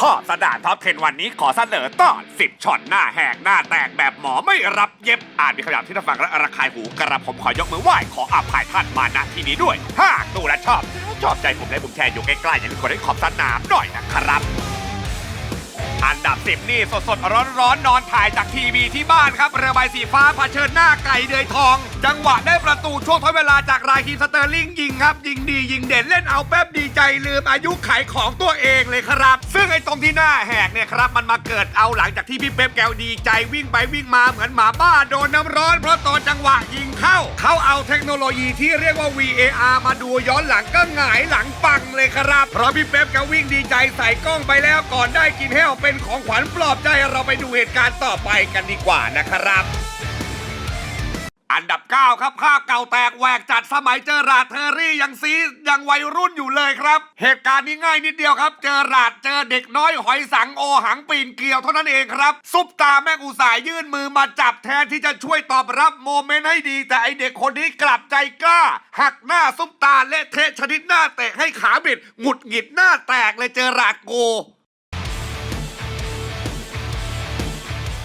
ขอบสดานท็อปเทนวันนี้ขอเสนอตอน10ช็อตหน้าแหกหน้าแตกแบบหมอไม่รับเย็บอ่านมีคำหยาบที่ท่านฟังและระคายหูกระผมขอยกมือไหว้ขออภัยท่านมาณที่นี้ด้วย ถ้าดูและชอบ ชอบใจผมและผมแชร์อยู่ใกล้ๆอย่าลืมกดไลค์ขอบสนามหน่อยนะครับ อันดับสิบนี่สดสดร้อนร้อนนอนถ่ายจากทีวีที่บ้านครับเรือใบสีฟ้าเผชิญหน้าไก่เดือยทอง จังหวะได้ประตูช่วงท้ายเวลาจากรายทีมสเตอร์ลิงยิงครับ ยิงดียิงเด่นเล่นเอาแป๊บดีใจลืมอายุไขของตัวเองเลยครับ ซึ่งไอ้ตรงที่หน้าแหกเนี่ยครับ มันมาเกิดเอาหลังจากที่พี่เป๊ปแกวดีใจวิ่งไปวิ่งมาเหมือนหมาบ้าโดนน้ำร้อน เพราะตอนจังหวะยิงเข้า เขาเอาเทคโนโลยีที่เรียกว่า VAR มาดูย้อนหลังก็หงายหลังปังเลยครับเพราะพี่เป๊ปแกวิ่งดีใจใส่กล้องไปแล้วก่อนได้กินแห้วเป็นของขวัญปลอบใจเราไปดูเหตุการณ์ต่อไปกันดีกว่านะครับ อันดับ 9 ครับภาพเก่าแตกแหวกจัดสมัยเจอราดเทอรี่ยังซียังวัยรุ่นอยู่เลยครับ เหตุการณ์นี้ง่ายนิดเดียวครับ เจอราดเจอเด็กน้อยหอยสังโอหังปีนเกลียวเท่านั้นเองครับซุปตาแม่งอุตส่าห์ยื่นมือมาจับแทนที่จะช่วยตอบรับโมเมนต์ให้ดี แต่ไอเด็กคนนี้กลับใจกล้า หักหน้าซุปตาเละเทะชนิดหน้าเตะให้ขาบิดหงุดหงิดหน้าแตกเลยเจอราดโก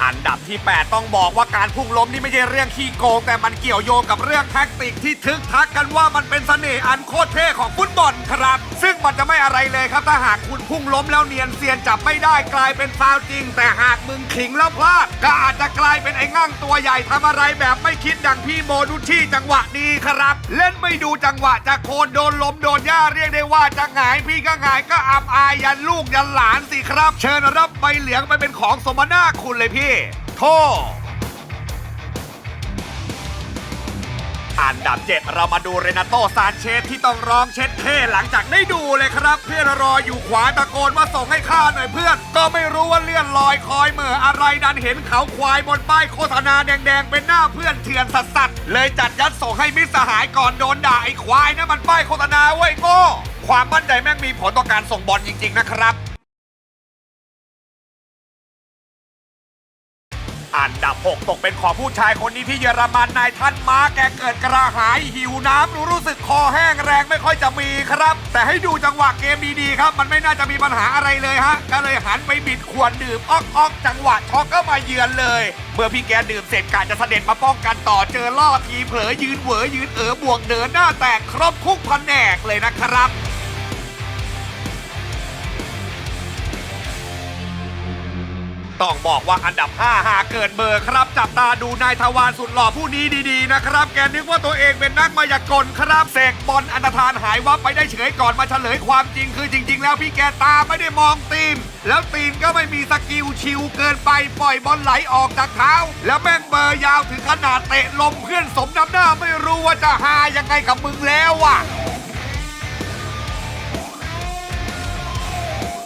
อันดับที่ 8 ต้องบอกว่าการพุ่งล้มนี่ไม่ใช่เรื่องขี้โกง แต่มันเกี่ยวโยงกับเรื่องแท็กติกที่ทึกทักกันว่ามันเป็นเสน่ห์อันโคตรเท่ของฟุตบอลครับซึ่งมันจะไม่อะไรเลยครับ ถ้าหากคุณพุ่งล้มแล้วเนียนเซียนจับไม่ได้กลายเป็นฟาวจริง แต่หากมึงขิงแล้วพลาด ก็อาจจะกลายเป็นไอ้งั่งตัวใหญ่ทำอะไรแบบไม่คิดดังพี่โมนุชชี่จังหวะนี้ครับ เล่นไม่ดูจังหวะจะโคนโดนล้มโดนย่าเรียกได้ว่าจะหงายพี่ก็หงายก็อับอายยันลูกยันหลานสิครับ เชิญรับใบเหลืองไปเป็นของสมนาคุณเลยพี่ โทษ อันดับ 7 เรามาดูเรนาโตซานเชสที่ต้องร้องเช็ดเท่หลังจากได้ดูเลยครับ เพื่อนรออยู่ขวาตะโกนว่าส่งให้ข้าหน่อยเพื่อน ก็ไม่รู้ว่าเลื่อนลอยคอยเหม่ออะไรดันเห็นเขาควายบนป้ายโฆษณาแดงๆ เป็นหน้าเพื่อนเถื่อนสัสสัสๆเลยจัดยัดส่งให้มิตรสหายก่อนโดนด่าไอ้ควายนะมันป้ายโฆษณาเว้ยโง่ความมั่นใจแม่งมีผลต่อการส่งบอลจริงๆนะครับ อันดับ 6 ตกเป็นของผู้ชายคนนี้ที่เยอรมันนายท่านม้าแกเกิดกระหายหิวน้ำรู้รู้สึกคอแห้งแรงไม่ค่อยจะมีครับ แต่ให้ดูจังหวะเกมดีๆครับ มันไม่น่าจะมีปัญหาอะไรเลยฮะ ก็เลยหันไปบิดขวดดื่มออกออกจังหวะช็อกก็มาเยือนเลย เมื่อพี่แกดื่มเสร็จกาจะเสด็จมาป้องกันต่อเจอล่อทีเผลอยืนเหวอยืนเอ๋อบวกเดินหน้าแตกครบทุกแผนกเลยนะครับ ต้องบอกว่าอันดับ 5 หาเกิดเบอร์ครับ จับตาดูนายทวารสุดหล่อผู้นี้ดีๆนะครับ แกนึกว่าตัวเองเป็นนักมายากลครับเสกบอลอันธานหายวับไปได้เฉยก่อนมาเฉลยความจริงคือจริง ๆ แล้วพี่แกตาไม่ได้มองตีนแล้วตีนก็ไม่มีสกิลชิวเกินไปปล่อยบอลไหลออกจากเท้า แล้วแม่งเบอร์ยาวถึงขนาดเตะลมเพื่อนสมน้ำหน้าไม่รู้ว่าจะหายังไงกับมึงแล้วอะ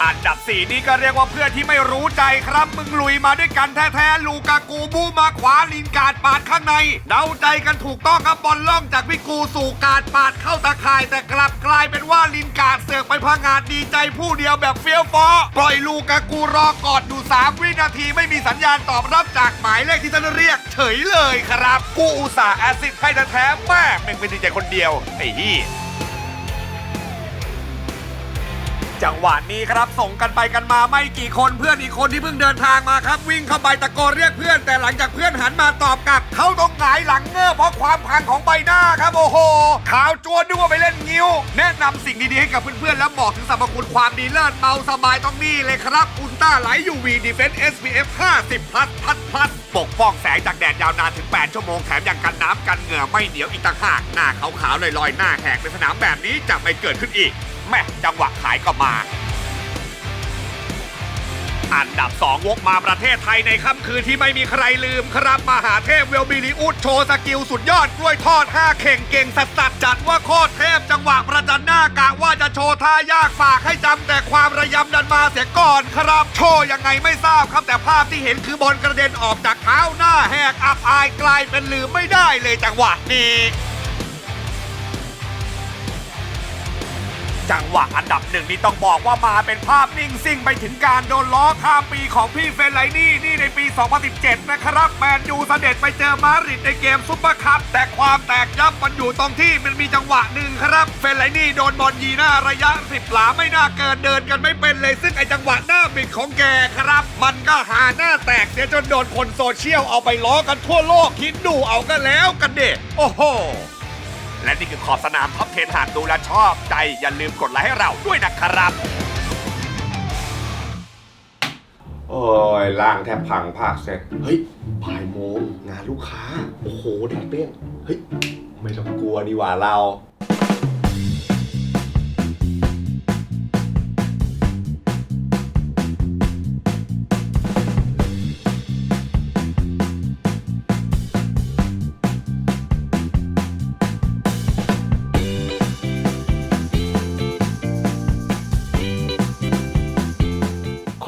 อันดับ 4 นี่ก็เรียกว่าเพื่อนที่ไม่รู้ใจครับ มึงลุยมาด้วยกันแท้ๆลูกากูบูมาขวาลินการดปาดข้างในเดาใจกันถูกต้องครับบอลล่องจากพี่กูสู่การดปาดเข้าตะข่าย แต่กลับกลายเป็นว่าลินการดเสือกไปพังงาดดีใจผู้เดียวแบบเฟี้ยวฟ้อปล่อยลูกากูรอกอดอยู่3วินาทีไม่มีสัญญาณตอบรับจากหมายเลขที่ท่านเรียก เฉยเลยครับ กูอุตส่าห์แอสซิดให้แท้ๆแม่ม่งเป็นดีใจคนเดียวไอ้ที่ จังหวะนี้ครับส่งกันไปกันมาไม่กี่คนเพื่อนอีกคนที่เพิ่งเดินทางมาครับ วิ่งเข้าไปตะโกนเรียกเพื่อน แต่หลังจากเพื่อนหันมาตอบกลับเขาต้องหงายหลังเงือเพราะความพังของใบหน้าครับโอ้โหขาวจวนนึกว่าไปเล่นงิ้ว แนะนำสิ่งดีๆให้กับเพื่อนๆแล้วบอกถึงสรรพคุณความดีเลิศเมาสบายต้องนี่เลยครับอุลตร้าไลท์ UV Defense SPF 50 plus plus plus ปกป้องแสงจากแดดยาวนานถึง 8 ชั่วโมงแถมยังกันน้ำกันเหงื่อไม่เหนียวอีกต่างหากหน้าขาวๆลอยๆหน้าแหกในสนามแบบนี้จะไม่เกิดขึ้นอีก แม่จังหวะขายก็มา อันดับ 2 วกมาประเทศไทยในค่ำคืนที่ไม่มีใครลืมครับ มหาเทพเวลบิลิอุดโชว์สกิลสุดยอดกล้วยทอด 5 เข่งเก่งสัสัจัดว่าโคตรเทพจังหวะประจันหน้ากะว่าจะโชว์ท่ายากฝากให้จำแต่ความระยำดันมาเสียก่อนครับโชว์ยังไงไม่ทราบครับแต่ภาพที่เห็นคือบอลกระเด็นออกจากเท้าหน้าแหกอับอายกลายเป็นลืมไม่ได้เลยจังหวะนี้ จังหวะอันดับหนึ่งนี่ต้องบอกว่ามาเป็นภาพนิ่งซิ่งไปถึงการโดนล้อข้ามปีของพี่เฟนไลนี่นี่ในปี 2017 นะครับแมนยูเสด็จไปเจอมาดริดในเกมซุปเปอร์คัพแต่ความแตกยับมันอยู่ตรงที่มันมีจังหวะหนึ่งครับ เฟนไลนี่โดนบอลยีหน้าระยะ10หลาไม่น่าเกินเดินกันไม่เป็นเลยซึ่งไอจังหวะหน้าบิดของแกครับ มันก็หาหน้าแตกเสียจนโดนคนโซเชียลเอาไปล้อกันทั่วโลกคิดดูเอากันแล้วกันเด็โอ้โห และนี่คือขอบสนามท็อป10หากดูแลวชอบใจ อย่าลืมกดไลค์ให้เราด้วยนะครับ โอ้ยล่างแทบพังภาคเสร็จ เฮ้ยบ่ายโมงงานลูกค้า โอ้โหแดดเปรี้ยง เฮ้ย ไม่ต้องกลัวดีกว่าเรา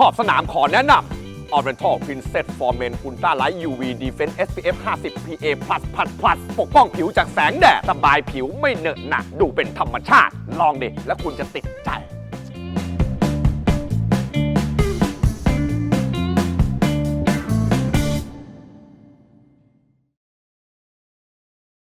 อบสนามขอแนะนำ Oriental Princess for Men Ultra Light UV Defense SPF 50 PA+ ปกป้องผิวจากแสงแดด สบายผิวไม่เหนอะหนักดูเป็นธรรมชาติ ลองดิ แล้วคุณจะติดใจ